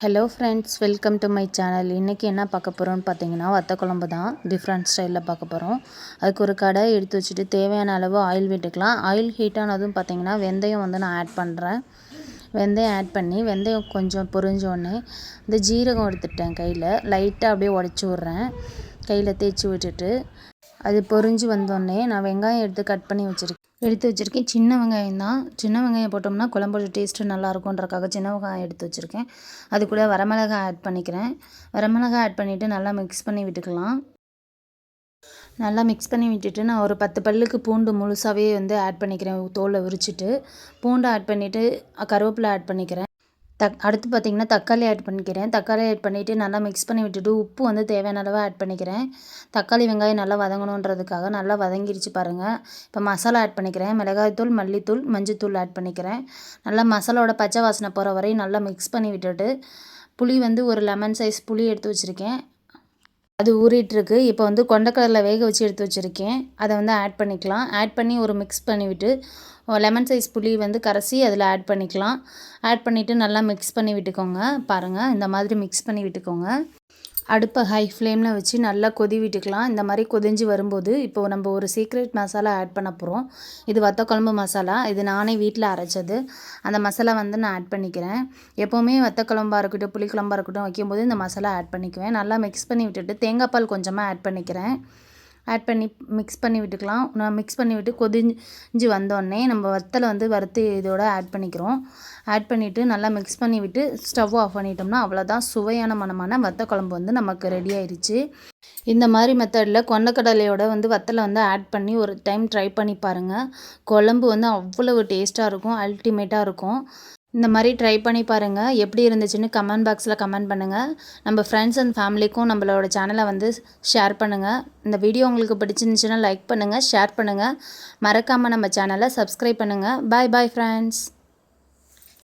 Hello friends welcome to my channel இன்றைக்கி என்ன பார்க்க போகிறோம்னு பார்த்தீங்கன்னா வத்த குழம்பு தான் டிஃப்ரெண்ட் ஸ்டைலில் பார்க்க போகிறோம் அதுக்கு ஒரு கடை எடுத்து வச்சுட்டு தேவையான அளவு ஆயில் விட்டுக்கலாம். ஆயில் ஹீட் ஆனதும் பார்த்தீங்கன்னா வெந்தயம் வந்து நான் ஆட் பண்ணுறேன் வெந்தயம் ஆட் பண்ணி வெந்தயம் கொஞ்சம் பொரிஞ்சோடனே இந்த ஜீரகம் எடுத்துட்டேன் கையில். லைட்டாக அப்படியே உடச்சி விட்றேன். கையில் தேய்ச்சி விட்டுட்டு அது பொரிஞ்சு வந்தோடனே நான் வெங்காயம் எடுத்து கட் பண்ணி வச்சுருக்கேன். எடுத்து வச்சுருக்கேன். சின்ன வெங்காயம் தான். சின்ன வெங்காயம் போட்டோம்னா குழம்போட டேஸ்ட்டு நல்லாயிருக்குன்றக்காக சின்ன வெங்காயம் எடுத்து வச்சுருக்கேன். அது கூட வரமிளகாய் ஆட் பண்ணிக்கிறேன். வரமிளகாய் ஆட் பண்ணிவிட்டு நல்லா மிக்ஸ் பண்ணி விட்டுக்கலாம். நல்லா மிக்ஸ் பண்ணி விட்டுட்டு நான் ஒரு பத்து பல்லுக்கு பூண்டு முழுசாகவே வந்து ஆட் பண்ணிக்கிறேன். தோலை விரிச்சிட்டு. பூண்டை ஆட் பண்ணிவிட்டு கருவேப்பிலை ஆட் பண்ணிக்கிறேன். தக் அடுத்து பார்த்திங்கன்னா தக்காளி ஆட் பண்ணிக்கிறேன். தக்காளி ஆட் பண்ணிவிட்டு நல்லா மிக்ஸ் பண்ணி விட்டுட்டு உப்பு வந்து தேவையான அளவு ஆட் பண்ணிக்கிறேன். தக்காளி வெங்காயம் நல்லா வதங்கணுன்றதுக்காக நல்லா வதங்கிடுச்சு பாருங்கள் இப்போ மசாலா ஆட் பண்ணிக்கிறேன். மிளகாய்த்தூள் மல்லித்தூள் மஞ்சத்தூள் ஆட் பண்ணிக்கிறேன். நல்லா மசாலாவோட பச்சை வாசனை போகிற வரையும் நல்லா மிக்ஸ் பண்ணி விட்டுட்டு புளி வந்து ஒரு லெமன் சைஸ் புளி எடுத்து வச்சுருக்கேன். அது ஊறிட்டுருக்கு. இப்போ வந்து கொண்டக்கடலில் வேக வச்சு எடுத்து வச்சுருக்கேன். அதை வந்து ஆட் பண்ணிக்கலாம். ஆட் பண்ணி ஒரு மிக்ஸ் பண்ணிவிட்டு லெமன் சைஸ் புளி வந்து கரைசி அதில் ஆட் பண்ணிக்கலாம். ஆட் பண்ணிவிட்டு நல்லா மிக்ஸ் பண்ணி விட்டுக்கோங்க. பாருங்கள் இந்த மாதிரி மிக்ஸ் பண்ணி விட்டுக்கோங்க. அடுப்பை ஹை ஃப்ளேமில் வச்சு நல்லா கொதி விட்டுக்கலாம். இந்த மாதிரி கொதிஞ்சு வரும்போது இப்போது நம்ம ஒரு சீக்ரெட் மசாலா ஆட் பண்ண போகிறோம் இது வத்த குழம்பு மசாலா இது நானே வீட்டில் அரைச்சது. அந்த மசாலா வந்து நான் ஆட் பண்ணிக்கிறேன். எப்போவுமே வத்த குழம்பாக இருக்கட்டும் புளிக்குழம்பாக இருக்கட்டும் வைக்கும்போது இந்த மசாலா ஆட் பண்ணிக்குவேன். நல்லா மிக்ஸ் பண்ணி விட்டுட்டு தேங்காய் பால் கொஞ்சமாக ஆட் பண்ணிக்கிறேன். ஆட் பண்ணி மிக்ஸ் பண்ணி விட்டுக்கலாம். நான் மிக்ஸ் பண்ணி விட்டு கொதிஞ்சு வந்தோடனே நம்ம வத்தலை வந்து வறுத்து இதோட ஆட் பண்ணிக்கிறோம். ஆட் பண்ணிவிட்டு நல்லா மிக்ஸ் பண்ணி விட்டு ஸ்டவ் ஆஃப் பண்ணிட்டோம்னா அவ்வளோதான் சுவையான மனமான வத்த குழம்பு வந்து நமக்கு ரெடி ஆயிடுச்சு இந்த மாதிரி மெத்தடில் கொண்டக்கடலையோட வந்து வத்தலை வந்து ஆட் பண்ணி ஒரு டைம் ட்ரை பண்ணி பாருங்கள் குழம்பு வந்து அவ்வளவு டேஸ்ட்டாக இருக்கும் அல்டிமேட்டாக இருக்கும். இந்த மாதிரி ட்ரை பண்ணி பாருங்கள் எப்படி இருந்துச்சுன்னு கமெண்ட் பாக்ஸில் கமெண்ட் பண்ணுங்கள் நம்ம ஃப்ரெண்ட்ஸ் அண்ட் ஃபேமிலிக்கும் நம்மளோட சேனலை வந்து ஷேர் பண்ணுங்கள் இந்த வீடியோ உங்களுக்கு பிடிச்சிருந்துச்சுன்னா லைக் பண்ணுங்கள் ஷேர் பண்ணுங்கள் மறக்காமல் நம்ம சேனலை சப்ஸ்கிரைப் பண்ணுங்கள் பாய் பாய் ஃப்ரெண்ட்ஸ்